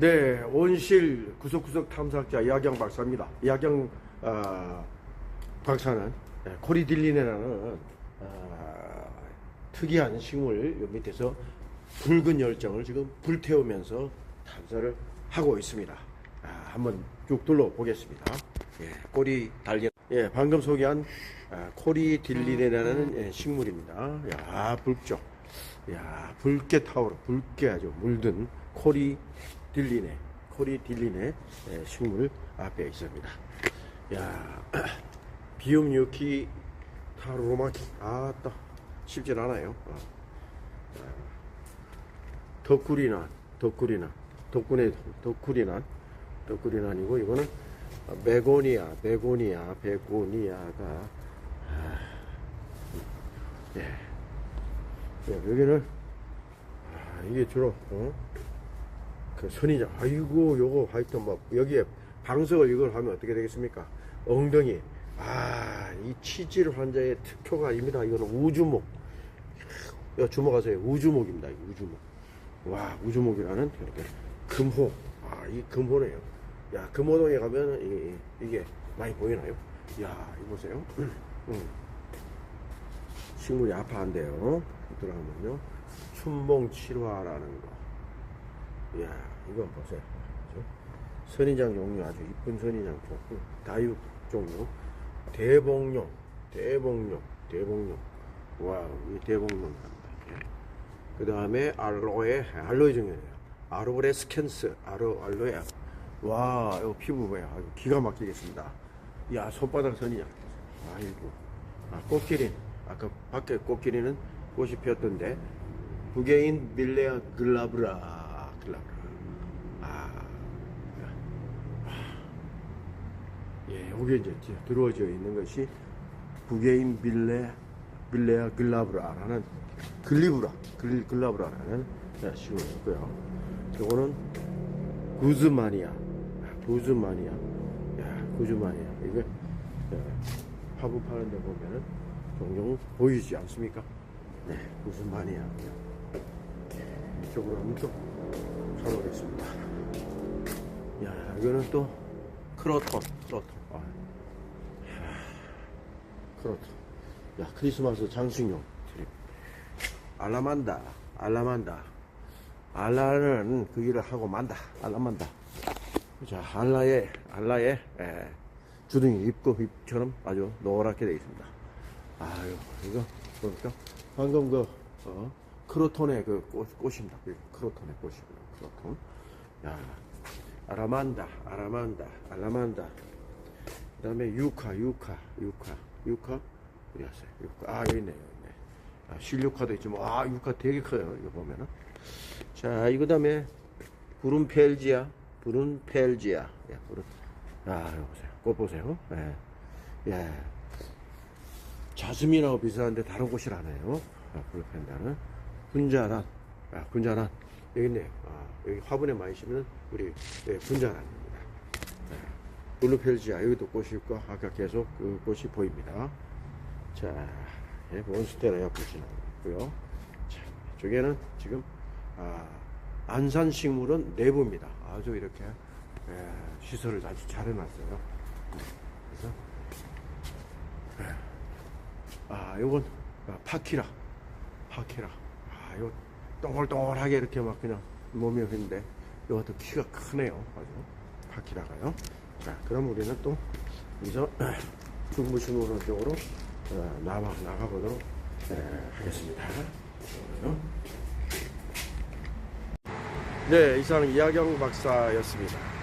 네, 온실 구석구석 탐사학자 이하경 박사입니다. 이하경 아, 박사는 예, 코리딜린이라는 아, 특이한 식물 요 밑에서 붉은 열정을 지금 불태우면서 탐사를 하고 있습니다. 아, 한번 쭉 둘러보겠습니다. 예, 꼬리 달린 예, 방금 소개한 아, 코리딜린이라는 예, 식물입니다. 야, 붉죠. 야, 붉게 타오르, 붉게 아주 물든 코리 딜리네, 코리 딜리네 예, 식물 앞에 있습니다. 야, 비움 유키 타로마키, 아따, 쉽진 않아요. 어. 덕구리난, 덕구리난, 덕군의 덕구리난, 덕구리난이고 이거는 베고니아, 베고니아, 베고니아가 아, 예. 예, 여기는 아, 이게 주로 어? 그 선인장 아이고 요거 하여튼 뭐 여기에 방석을 이걸 하면 어떻게 되겠습니까? 엉덩이. 아 이 치질 환자의 특효가 아닙니다. 이거는 우주목. 야, 주목하세요. 우주목입니다 이 우주목. 와 우주목이라는 이렇게 금호. 아 이 금호네요. 야 금호동에 가면 이게, 이게 많이 보이나요? 야 이거 보세요. 음. 식물이 아파한대요. 들어가면요. 춘봉 7화라는 거. 이야, 이건 보세요. 선인장 종류 아주 이쁜 선인장 종류. 다육 종류. 대복용, 대복용, 대복용. 와, 이 대복용 합니다. 그 다음에 알로에, 알로에 종류예요. 아로레 스캔스, 아로, 알로에. 와, 이거 피부 뭐야. 아주 기가 막히겠습니다. 야, 손바닥 선인장. 아이고. 아, 꽃기린. 아까 밖에 꽃기린은 꽃이 피었던데 부게인 밀레아 글라브라 글라브라 아, 예, 여기 이제 들어져 있는 것이 부게인 밀레 밀레아 글라브라라는 글리브라 글, 글라브라라는 식물이고요. 이거는 구즈마니아 구즈마니아 야 구즈마니아 이게 예, 화분 파는 데 보면은 종종 보이지 않습니까? 네, 말이야. 이쪽으로 한번 또 가보겠습니다. 야, 이거는 또 크로톤, 크로톤. 아, 크로톤. 야, 크리스마스 장식용 트립. 알라만다, 알라만다. 알라는 그 일을 하고 만다, 알라만다. 자, 알라의, 알라의, 에, 주둥이 잎고 잎처럼 아주 노랗게 되어 있습니다. 아유, 이거, 뭡니까? 방금 그, 어, 크로톤의 그 꽃, 꽃입니다. 그 크로톤의 꽃이고요. 크로톤. 야, 아라만다, 아라만다, 알라만다. 그 다음에 유카, 유카, 유카, 유카. 어디 갔어요? 유카. 아, 여기 있네, 여기 있네. 아, 실유카도 있지만, 아, 유카 되게 커요. 이거 보면은. 자, 이거 다음에, 부른펠지아, 부른펠지아. 예, 부른. 아, 이거 보세요. 꽃 보세요. 예. 예. 자스민하고 비슷한데 다른 꽃이라네요. 아, 블루펜다는 분자란, 아, 분자란 여기 있네요. 아, 여기 화분에 많이 심는 우리 예, 분자란입니다. 네. 블루펠지아 여기도 꽃이 있고 아까 계속 그 꽃이 보입니다. 자, 예, 몬스테라야 꽃이 나오고요. 자, 이쪽에는 지금 아, 안산식물은 내부입니다. 아주 이렇게 예, 시설을 아주 잘 해놨어요. 그래서 아, 요건 아, 파키라. 파키라. 아, 이거 동글동글하게 이렇게 막 그냥 몸이 있는데 이것도 키가 크네요. 아주. 파키라가요. 자, 그럼 우리는 또 여기서 중부신호로 쪽으로 어, 나가, 나가보도록 에, 하겠습니다. 네, 이상 이하경 박사였습니다.